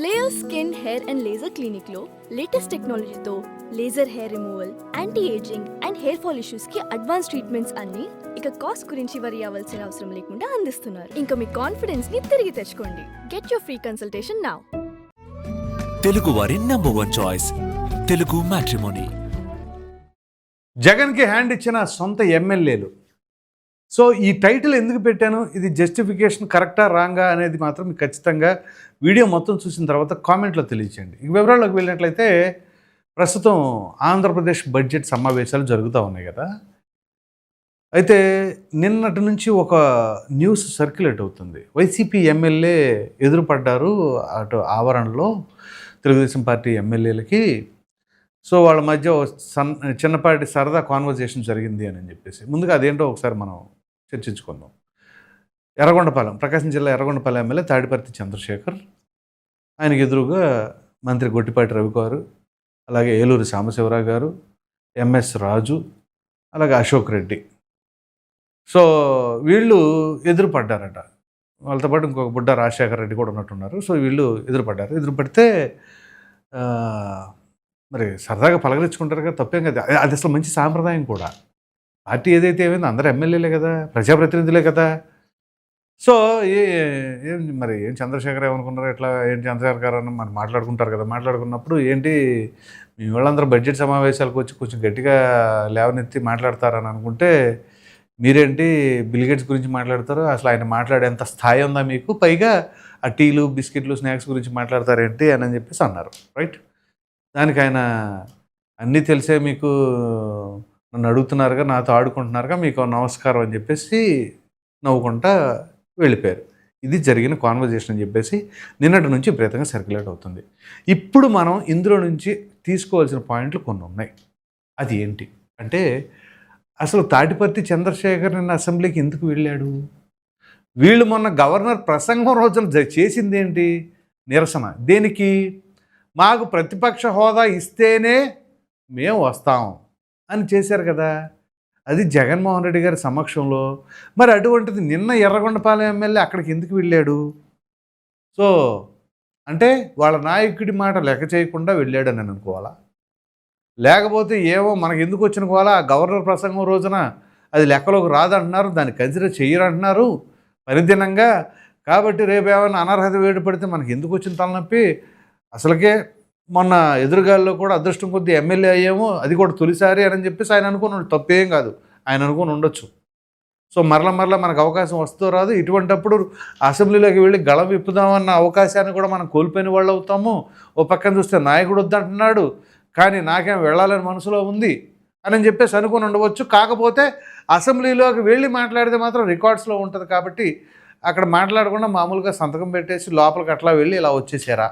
Layer skin hair and laser క్లినిక్లో latest టెక్నాలజీతో laser hair removal anti ageing and hair fall ఇష్యూస్కి advance treatments అన్ని ఇక cost గురించి వరి అవ్వాల్సిన అవసరం లేకుండా అందిస్తున్నారు. ఇంకా మీ కాన్ఫిడెన్స్ని తిరిగి తెచ్చుకోండి. Get your free consultation now Telugu వారి number one choice Telugu matrimony జగన్కి హ్యాండ్ ఇచ్చిన సొంత ఎమ్మెల్యేలు. సో ఈ టైటిల్ ఎందుకు పెట్టాను? ఇది జస్టిఫికేషన్ కరెక్టా రాంగా అనేది మాత్రం మీకు ఖచ్చితంగా వీడియో మొత్తం చూసిన తర్వాత కామెంట్లో తెలియచేయండి. ఇక వివరాల్లోకి వెళ్ళినట్లయితే ప్రస్తుతం ఆంధ్రప్రదేశ్ బడ్జెట్ సమావేశాలు జరుగుతూ ఉన్నాయి కదా. అయితే నిన్నటి నుంచి ఒక న్యూస్ సర్క్యులేట్ అవుతుంది. వైసీపీ ఎమ్మెల్యే ఎదురుపడ్డారు అటు ఆవరణలో తెలుగుదేశం పార్టీ ఎమ్మెల్యేలకి. సో వాళ్ళ మధ్య సన్ చిన్నపాటి సరదా కాన్వర్జేషన్ జరిగింది అని చెప్పేసి. ముందుగా అదేంటో ఒకసారి మనం చర్చించుకుందాం. ఎర్రగొండపాలెం ప్రకాశం జిల్లా ఎర్రగొండపాలెం ఎమ్మెల్యే తాడిపర్తి చంద్రశేఖర్ ఆయనకు ఎదురుగా మంత్రి గొట్టిపాటి రవి గారు అలాగే ఏలూరు సాంబశివరావు గారు ఎంఎస్ రాజు అలాగే అశోక్ రెడ్డి. సో వీళ్ళు ఎదురుపడ్డారట. వాళ్ళతో పాటు ఇంకొక బుడ్డ రాజశేఖర రెడ్డి కూడా ఉన్నట్టున్నారు. సో వీళ్ళు ఎదురుపడ్డారు. ఎదురుపడితే మరి సరదాగా పలకరించుకుంటారు కదా తప్పేం కదా. అది అసలు మంచి సాంప్రదాయం కూడా. పార్టీ ఏదైతే ఏమైందో అందరు ఎమ్మెల్యేలే కదా ప్రజాప్రతినిధులే కదా. సో ఏ ఏం మరి ఏం చంద్రశేఖర్ ఏమనుకున్నారు ఎట్లా ఏంటి చంద్రశేఖర్ గారు అని మరి మాట్లాడుకుంటారు కదా మాట్లాడుకున్నప్పుడు ఏంటి మీ వాళ్ళందరూ బడ్జెట్ సమావేశాలకు వచ్చి కొంచెం గట్టిగా లేవనెత్తి మాట్లాడతారని అనుకుంటే మీరేంటి బిల్గేట్స్ గురించి మాట్లాడతారు? అసలు ఆయన మాట్లాడేంత స్థాయి ఉందా మీకు? పైగా ఆ టీలు బిస్కెట్లు స్నాక్స్ గురించి మాట్లాడతారేంటి అని అని చెప్పేసి అన్నారు. రైట్? దానికి ఆయన అన్నీ తెలిసే మీకు నన్ను అడుగుతున్నారుగా నాతో ఆడుకుంటున్నారుగా మీకు నమస్కారం అని చెప్పేసి నవ్వుకుంటా వెళ్ళిపోయారు. ఇది జరిగిన కాన్వర్జేషన్ అని చెప్పేసి నిన్నటి నుంచి విపరీతంగా సర్క్యులేట్ అవుతుంది. ఇప్పుడు మనం ఇందులో నుంచి తీసుకోవాల్సిన పాయింట్లు కొన్ని ఉన్నాయి. అది ఏంటి? అంటే అసలు తాటిపర్తి చంద్రశేఖర్ నిన్న అసెంబ్లీకి ఎందుకు వెళ్ళాడు? వీళ్ళు మొన్న గవర్నర్ ప్రసంగం రోజున చేసింది ఏంటి? నిరసన. దేనికి? మాకు ప్రతిపక్ష హోదా ఇస్తేనే మేము వస్తాం. అని చేశారు కదా. అది జగన్మోహన్ రెడ్డి గారి సమక్షంలో. మరి అటువంటిది నిన్న ఎర్రగొండపాలెం ఎమ్మెల్యే అక్కడికి ఎందుకు వెళ్ళాడు? సో అంటే వాళ్ళ నాయకుడి మాట లెక్క చేయకుండా వెళ్ళాడని నేను అనుకోవాలా? లేకపోతే ఏవో మనకి ఎందుకు వచ్చిన కోలా గవర్నర్ ప్రసంగం రోజున అది లెక్కలోకి రాదంటున్నారు దాన్ని కన్సిడర్ చేయరంటున్నారు పరిదినంగా కాబట్టి రేపు ఏమైనా అనర్హత వేడి పడితే మనకి ఎందుకు వచ్చిన తలనొప్పి? అసలుకే మొన్న ఎదురుగాల్లో కూడా అదృష్టం కొద్దీ ఎమ్మెల్యే అయ్యాము అది కూడా తొలిసారి అని చెప్పేసి ఆయన అనుకుని తప్పేం కాదు. ఆయన అనుకుని ఉండొచ్చు. సో మరల మరల మనకు అవకాశం వస్తూ రాదు. ఇటువంటప్పుడు అసెంబ్లీలోకి వెళ్ళి గళం విప్పుదామన్న అవకాశాన్ని కూడా మనం కోల్పోయిన వాళ్ళు అవుతాము. ఓ పక్కన చూస్తే నాయకుడు వద్దంటున్నాడు. కానీ నాకేం వెళ్ళాలని మనసులో ఉంది అని చెప్పేసి అనుకుని ఉండవచ్చు. కాకపోతే అసెంబ్లీలోకి వెళ్ళి మాట్లాడితే మాత్రం రికార్డ్స్లో ఉంటుంది కాబట్టి అక్కడ మాట్లాడకుండా మామూలుగా సంతకం పెట్టేసి లోపలికి అట్లా వెళ్ళి ఇలా వచ్చేసారా?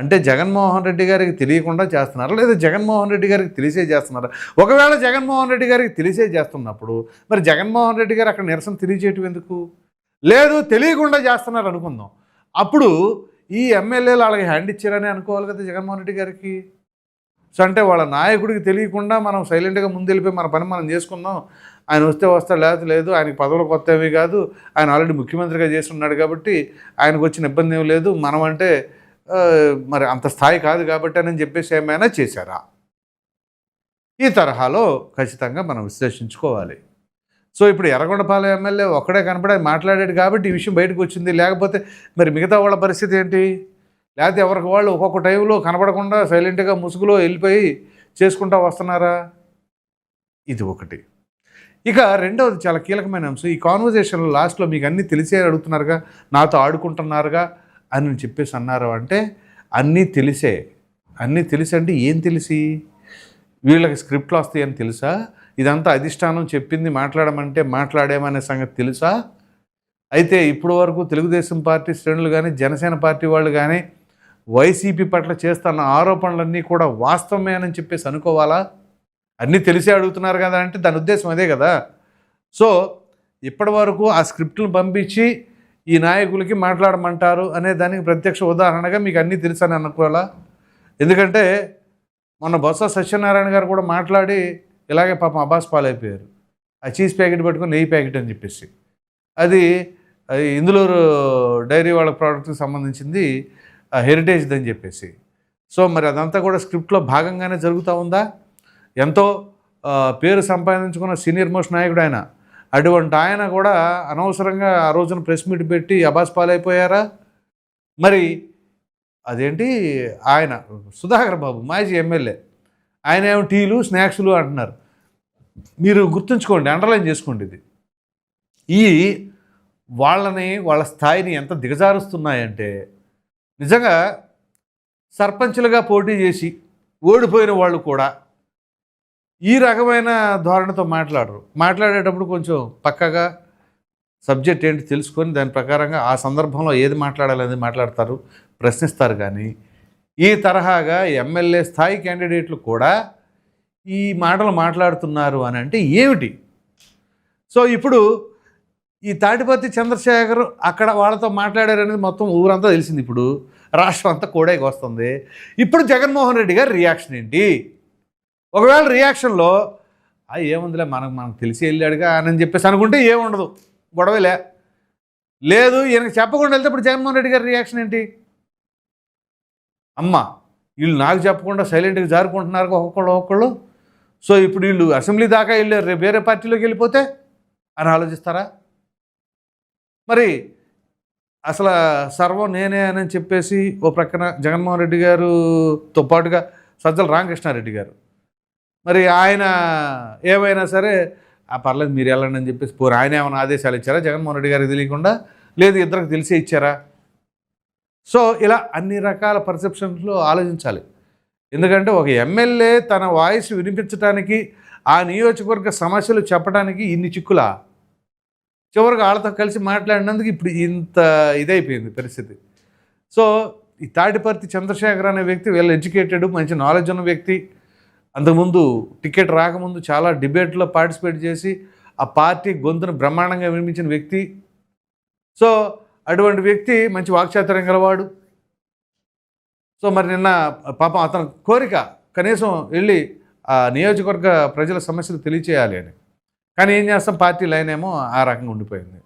అంటే జగన్మోహన్ రెడ్డి గారికి తెలియకుండా చేస్తున్నారా? లేదా జగన్మోహన్ రెడ్డి గారికి తెలిసే చేస్తున్నారా? ఒకవేళ జగన్మోహన్ రెడ్డి గారికి తెలిసే చేస్తున్నప్పుడు మరి జగన్మోహన్ రెడ్డి గారు అక్కడ నిరసన తెలియచేయటం ఎందుకు? లేదు తెలియకుండా చేస్తున్నారు అనుకుందాం. అప్పుడు ఈ ఎమ్మెల్యేలు వాళ్ళకి హ్యాండ్ ఇచ్చారని అనుకోవాలి కదా జగన్మోహన్ రెడ్డి గారికి? సో అంటే వాళ్ళ నాయకుడికి తెలియకుండా మనం సైలెంట్గా ముందు వెళ్ళిపోయి మన పని మనం చేసుకుందాం. ఆయన వస్తే వస్తా లేకపోతే లేదు ఆయనకి పదవులు కొత్త ఏమీ కాదు. ఆయన ఆల్రెడీ ముఖ్యమంత్రిగా చేస్తున్నాడు కాబట్టి ఆయనకు వచ్చిన ఇబ్బంది ఏమి లేదు. మనం అంటే మరి అంత స్థాయి కాదు కాబట్టి అని చెప్పేసి ఏమైనా చేశారా? ఈ తరహాలో ఖచ్చితంగా మనం విశ్లేషించుకోవాలి. సో ఇప్పుడు ఎర్రగొండపాలెం ఎమ్మెల్యే ఒక్కడే కనపడే మాట్లాడాడు కాబట్టి ఈ విషయం బయటకు వచ్చింది. లేకపోతే మరి మిగతా వాళ్ళ పరిస్థితి ఏంటి? లేకపోతే ఎవరికి వాళ్ళు ఒక్కొక్క టైంలో కనపడకుండా సైలెంట్గా ముసుగులో వెళ్ళిపోయి చేసుకుంటా వస్తున్నారా? ఇది ఒకటి. ఇక రెండవది చాలా కీలకమైన అంశం. ఈ కాన్వర్జేషన్లో లాస్ట్లో మీకు అన్నీ తెలిసే అడుగుతున్నారుగా నాతో ఆడుకుంటున్నారుగా అని చెప్పేసి అన్నారు అంటే అన్నీ తెలిసే. అన్నీ తెలిసి అంటే ఏం తెలిసి? వీళ్ళకి స్క్రిప్ట్లు వస్తాయని తెలుసా? ఇదంతా అధిష్టానం చెప్పింది మాట్లాడమంటే మాట్లాడేమనే సంగతి తెలుసా? అయితే ఇప్పటి వరకు తెలుగుదేశం పార్టీ శ్రేణులు కానీ జనసేన పార్టీ వాళ్ళు కానీ వైసీపీ పట్ల చేస్తున్న ఆరోపణలన్నీ కూడా వాస్తవమేనని చెప్పేసి అనుకోవాలా? అన్నీ తెలిసే అడుగుతున్నారు కదా అంటే దాని ఉద్దేశం అదే కదా? సో ఇప్పటి వరకు ఆ స్క్రిప్ట్లను పంపించి ఈ నాయకులకి మాట్లాడమంటారు అనే దానికి ప్రత్యక్ష ఉదాహరణగా మీకు అన్నీ తెలుసని అనుకోవాలా? ఎందుకంటే మొన్న బొత్స సత్యనారాయణ గారు కూడా మాట్లాడి ఇలాగే పాపం అబ్బాస్ పాలైపోయారు. ఆ చీజ్ ప్యాకెట్ పెట్టుకుని నెయ్యి ప్యాకెట్ అని చెప్పేసి. అది అది ఇందులూరు డైరీ వాళ్ళ ప్రోడక్ట్కి సంబంధించింది హెరిటేజ్ది అని చెప్పేసి. సో మరి అదంతా కూడా స్క్రిప్ట్లో భాగంగానే జరుగుతూ ఉందా? ఎంతో పేరు సంపాదించుకున్న సీనియర్ మోస్ట్ నాయకుడు ఆయన. అటువంటి ఆయన కూడా అనవసరంగా ఆ రోజున ప్రెస్ మీట్ పెట్టి అబాస్ పాలైపోయారా? మరి అదేంటి? ఆయన సుధాకర్ బాబు మాజీ ఎమ్మెల్యే ఆయన ఏమో టీలు స్నాక్స్లు అంటున్నారు. మీరు గుర్తుంచుకోండి అండర్లైన్ చేసుకోండి ఇది. ఈ వాళ్ళని వాళ్ళ స్థాయిని ఎంత దిగజారుస్తున్నాయంటే నిజంగా సర్పంచ్లుగా పోటీ చేసి ఓడిపోయిన వాళ్ళు కూడా ఈ రకమైన ధోరణితో మాట్లాడరు. మాట్లాడేటప్పుడు కొంచెం పక్కగా సబ్జెక్ట్ ఏంటి తెలుసుకొని దాని ప్రకారంగా ఆ సందర్భంలో ఏది మాట్లాడాలనేది మాట్లాడతారు ప్రశ్నిస్తారు కానీ ఈ తరహాగా ఎమ్మెల్యే స్థాయి క్యాండిడేట్లు కూడా ఈ మాటలు మాట్లాడుతున్నారు అని అంటే ఏమిటి? సో ఇప్పుడు ఈ తాటిపత్తి చంద్రశేఖర్ అక్కడ వాళ్ళతో మాట్లాడారనేది మొత్తం ఊరంతా తెలిసింది ఇప్పుడు. రాష్ట్రం అంతా కూడా వస్తుంది. ఇప్పుడు జగన్మోహన్ రెడ్డి గారి రియాక్షన్ ఏంటి? ఒకవేళ రియాక్షన్లో ఆ ఏముందిలే మనకు మనకు తెలిసి వెళ్ళాడుగా అని చెప్పేసి అనుకుంటే ఏముండదు. గొడవలే. లేదు ఈయనకి చెప్పకుండా వెళ్తే ఇప్పుడు జగన్మోహన్ రెడ్డి గారి రియాక్షన్ ఏంటి? అమ్మ వీళ్ళు నాకు చెప్పకుండా సైలెంట్గా జారుకుంటున్నారు ఒక్కొక్కళ్ళు ఒక్కొక్కళ్ళు సో ఇప్పుడు వీళ్ళు అసెంబ్లీ దాకా వెళ్ళారు. రేపు వేరే పార్టీలోకి వెళ్ళిపోతే అని ఆలోచిస్తారా? మరి అసలు సర్వం నేనే అని చెప్పేసి ఓ ప్రక్కన జగన్మోహన్ రెడ్డి గారుతో పాటుగా సజ్జల రామకృష్ణారెడ్డి గారు మరి ఆయన ఏమైనా సరే ఆ పర్లేదు మీరు వెళ్ళండి అని చెప్పేసి పోరు. ఆయన ఏమైనా ఆదేశాలు ఇచ్చారా? జగన్మోహన్ రెడ్డి గారికి తెలియకుండా? లేదు ఇద్దరికి తెలిసే ఇచ్చారా? సో ఇలా అన్ని రకాల పర్సెప్షన్స్లో ఆలోచించాలి. ఎందుకంటే ఒక ఎమ్మెల్యే తన వాయిస్ వినిపించడానికి ఆ నియోజకవర్గ సమస్యలు చెప్పడానికి ఇన్ని చిక్కులా? చివరికి వాళ్ళతో కలిసి మాట్లాడినందుకు ఇప్పుడు ఇంత ఇదైపోయింది పరిస్థితి. సో ఈ తాటిపర్తి చంద్రశేఖర్ అనే వ్యక్తి వెల్ ఎడ్యుకేటెడ్ మంచి నాలెడ్జ్ ఉన్న వ్యక్తి అంతకుముందు టికెట్ రాకముందు చాలా డిబేట్లో పార్టిసిపేట్ చేసి ఆ పార్టీ గొంతును బ్రహ్మాండంగా వినిపించిన వ్యక్తి. సో అటువంటి వ్యక్తి మంచి వాక్చాతుర్యం గలవాడు. సో మరి నిన్న పాపం అతని కోరిక కనీసం వెళ్ళి ఆ నియోజకవర్గ ప్రజల సమస్యలు తెలియచేయాలి అని. కానీ ఏం చేస్తాం? పార్టీ లైన్ ఏమో ఆ రకంగా ఉండిపోయింది.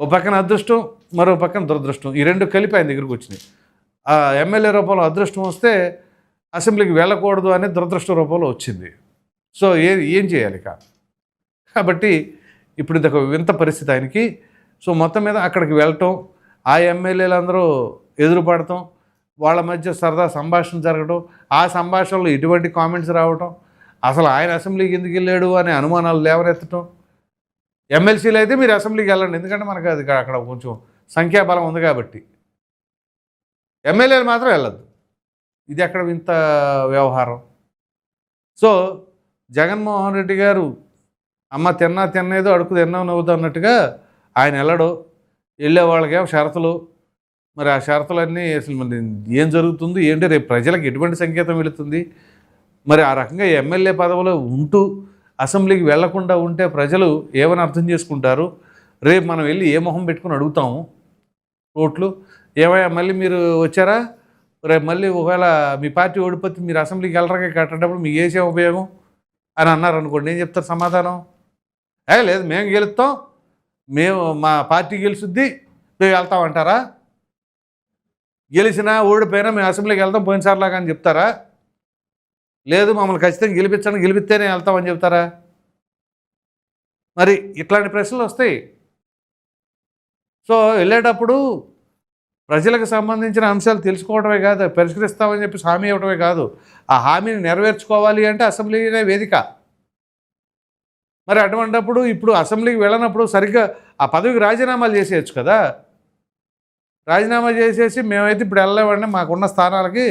ఓ పక్కన అదృష్టం మరో పక్కన దురదృష్టం. ఈ రెండు కలిపి ఆయన దగ్గరికి వచ్చినాయి. ఆ ఎమ్మెల్యే రూపంలో అదృష్టం వస్తే అసెంబ్లీకి వెళ్ళకూడదు అనే దురదృష్ట రూపంలో వచ్చింది. సో ఏ ఏం చేయాలి కాబట్టి ఇప్పుడు ఇది ఒక వింత పరిస్థితి ఆయనకి. సో మొత్తం మీద అక్కడికి వెళ్ళటం ఆ ఎమ్మెల్యేలు అందరూ ఎదురుపడటం వాళ్ళ మధ్య సరదా సంభాషణ జరగడం ఆ సంభాషణలో ఇటువంటి కామెంట్స్ రావటం అసలు ఆయన అసెంబ్లీకి ఎందుకు వెళ్ళాడు అనే అనుమానాలు లేవనెత్తటం. ఎమ్మెల్సీలు అయితే మీరు అసెంబ్లీకి వెళ్ళండి ఎందుకంటే మనకు అది అక్కడ కొంచెం సంఖ్యాబలం ఉంది కాబట్టి. ఎమ్మెల్యేలు మాత్రం వెళ్ళద్దు. ఇది ఎక్కడ వింత వ్యవహారం? సో జగన్మోహన్ రెడ్డి గారు అమ్మ తిన్నా తిన్నేదో అడుగు తిన్నావు నవ్వుతా అన్నట్టుగా ఆయన వెళ్ళడు వెళ్ళే వాళ్ళకేమో షరతులు. మరి ఆ షరతులన్నీ అసలు మరి ఏం జరుగుతుంది? ఏంటి? రేపు ప్రజలకు ఎటువంటి సంకేతం వెళుతుంది? మరి ఆ రకంగా ఎమ్మెల్యే పదవిలో ఉంటూ అసెంబ్లీకి వెళ్ళకుండా ఉంటే ప్రజలు ఏమని అర్థం చేసుకుంటారు? రేపు మనం వెళ్ళి ఏ మొహం పెట్టుకుని అడుగుతాము? ఓట్లు ఏమయ్యా మళ్ళీ మీరు వచ్చారా? రేపు మళ్ళీ ఒకవేళ మీ పార్టీ ఓడిపోతే మీరు అసెంబ్లీకి వెళ్ళరగా కట్టేటప్పుడు మీకు వేసే ఉపయోగం అని అన్నారు అనుకోండి ఏం చెప్తారు సమాధానం? ఏ లేదు మేము గెలుస్తాం మేము మా పార్టీ గెలుచుద్ది మేము వెళ్తామంటారా గెలిచినా ఓడిపోయినా మేము అసెంబ్లీకి వెళ్తాం పోయినసార్లాగా అని చెప్తారా? లేదు మమ్మల్ని ఖచ్చితంగా గెలిపించండి గెలిపిస్తేనే వెళ్తామని చెప్తారా? మరి ఇట్లాంటి ప్రశ్నలు వస్తాయి. సో వెళ్ళేటప్పుడు ప్రజలకు సంబంధించిన అంశాలు తెలుసుకోవడమే కాదు పరిష్కరిస్తామని చెప్పి హామీ ఇవ్వడమే కాదు. ఆ హామీని నెరవేర్చుకోవాలి అంటే అసెంబ్లీనే వేదిక. మరి అటువంటిప్పుడు ఇప్పుడు అసెంబ్లీకి వెళ్ళినప్పుడు సరిగ్గా ఆ పదవికి రాజీనామాలు చేసేయచ్చు కదా. రాజీనామా చేసేసి మేమైతే ఇప్పుడు వెళ్ళలేమండి మాకున్న స్థానాలకి.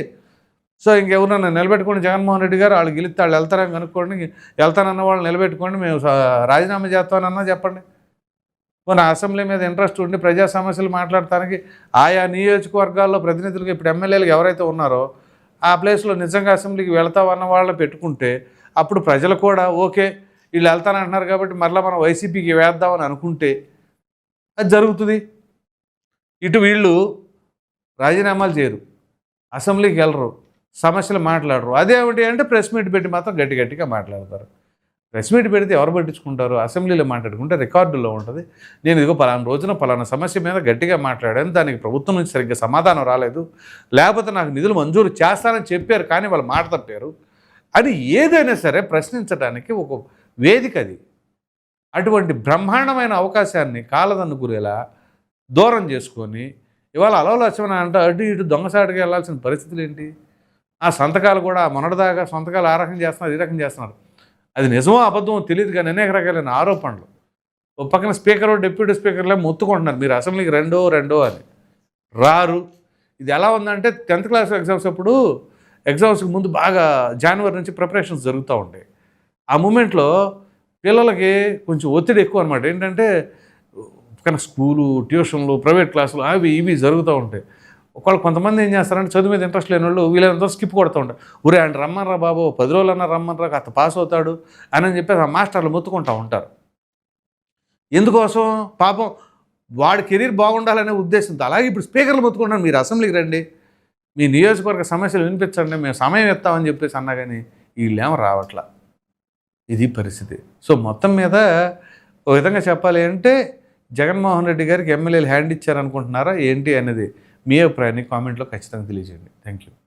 సో ఇంకెవరన్నా నిలబెట్టుకోండి జగన్మోహన్ రెడ్డి గారు వాళ్ళు గెలిస్తే వాళ్ళు వెళ్తారని కనుక్కోండి వెళ్తానన్న వాళ్ళు నిలబెట్టుకోండి మేము రాజీనామా చేస్తామన్నా చెప్పండి. మన అసెంబ్లీ మీద ఇంట్రెస్ట్ ఉండి ప్రజా సమస్యలు మాట్లాడటానికి ఆయా నియోజకవర్గాల్లో ప్రతినిధులకు ఇప్పుడు ఎమ్మెల్యేలు ఎవరైతే ఉన్నారో ఆ ప్లేస్లో నిజంగా అసెంబ్లీకి వెళ్తామన్న వాళ్ళని పెట్టుకుంటే అప్పుడు ప్రజలు కూడా ఓకే వీళ్ళు వెళ్తానంటున్నారు కాబట్టి మరలా మనం వైసీపీకి వేద్దామని అనుకుంటే అది జరుగుతుంది. ఇటు వీళ్ళు రాజీనామాలు చేయరు అసెంబ్లీకి వెళ్ళరు సమస్యలు మాట్లాడరు. అదేమిటి అంటే ప్రెస్ మీట్ పెట్టి మాత్రం గట్టి గట్టిగా మాట్లాడతారు. ప్రెస్ మీట్ పెడితే ఎవరు పట్టించుకుంటారు? అసెంబ్లీలో మాట్లాడుకుంటే రికార్డులో ఉంటుంది. నేను ఇదిగో పలానా రోజున పలానా సమస్య మీద గట్టిగా మాట్లాడాను. దానికి ప్రభుత్వం నుంచి సరిగ్గా సమాధానం రాలేదు. లేకపోతే నాకు నిధులు మంజూరు చేస్తానని చెప్పారు కానీ వాళ్ళు మాట తప్పారు. అని ఏదైనా సరే ప్రశ్నించడానికి ఒక వేదిక అది. అటువంటి బ్రహ్మాండమైన అవకాశాన్ని కాలదన్ను గురేలా దూరం చేసుకొని ఇవాళ అలవలక్ష్మణ అంటే అటు ఇటు దొంగసాటికి వెళ్ళాల్సిన పరిస్థితులు ఏంటి? ఆ సంతకాలు కూడా మొన్నటిదాకా సంతకాలు ఆ రకం చేస్తున్నారు ఈ రకం చేస్తున్నారు. అది నిజమో అబద్ధమో తెలియదు కానీ అనేక రకాలైన ఆరోపణలు. ఓ పక్కన స్పీకర్ డిప్యూటీ స్పీకర్లే మొత్తుకుంటున్నారు. మీరు అసెంబ్లీకి రెండో రెండో అని. రారు. ఇది ఎలా ఉందంటే టెన్త్ క్లాస్ ఎగ్జామ్స్ అప్పుడు ఎగ్జామ్స్కి ముందు బాగా జనవరి నుంచి ప్రిపరేషన్స్ జరుగుతూ ఉంటాయి. ఆ మూమెంట్లో పిల్లలకి కొంచెం ఒత్తిడి ఎక్కువ అనమాట ఏంటంటే పక్కన స్కూలు ట్యూషన్లు ప్రైవేట్ క్లాసులు అవి ఇవి జరుగుతూ ఉంటాయి. ఒకళ్ళు కొంతమంది ఏం చేస్తారంటే చదువు మీద ఇంట్రెస్ట్ లేని వాళ్ళు వీళ్ళంతా స్కిప్ కొడుతూ ఉంటారు. ఊరే ఆయన రమ్మన్రా బాబు పది రోజులన్నా రమ్మన్రా అత్త పాస్ అవుతాడు అని చెప్పేసి ఆ మాస్టర్లు మొత్తుకుంటూ ఉంటారు. ఎందుకోసం? పాపం వాడి కెరీర్ బాగుండాలనే ఉద్దేశంతో. అలాగే ఇప్పుడు స్పీకర్లు మొత్తుకుంటాను మీరు అసెంబ్లీకి రండి. మీ నియోజకవర్గ సమస్యలు వినిపించండి. మేము సమయం ఇస్తామని చెప్పేసి అన్నా కానీ వీళ్ళేమో రావట్లా? ఇది పరిస్థితి. సో మొత్తం మీద ఒక విధంగా చెప్పాలి అంటే జగన్మోహన్ రెడ్డి గారికి ఎమ్మెల్యేలు హ్యాండ్ ఇచ్చారనుకుంటున్నారా? ఏంటి అనేది మీ అభిప్రాయాన్ని కామెంట్లో ఖచ్చితంగా తెలియజేయండి. Thank you.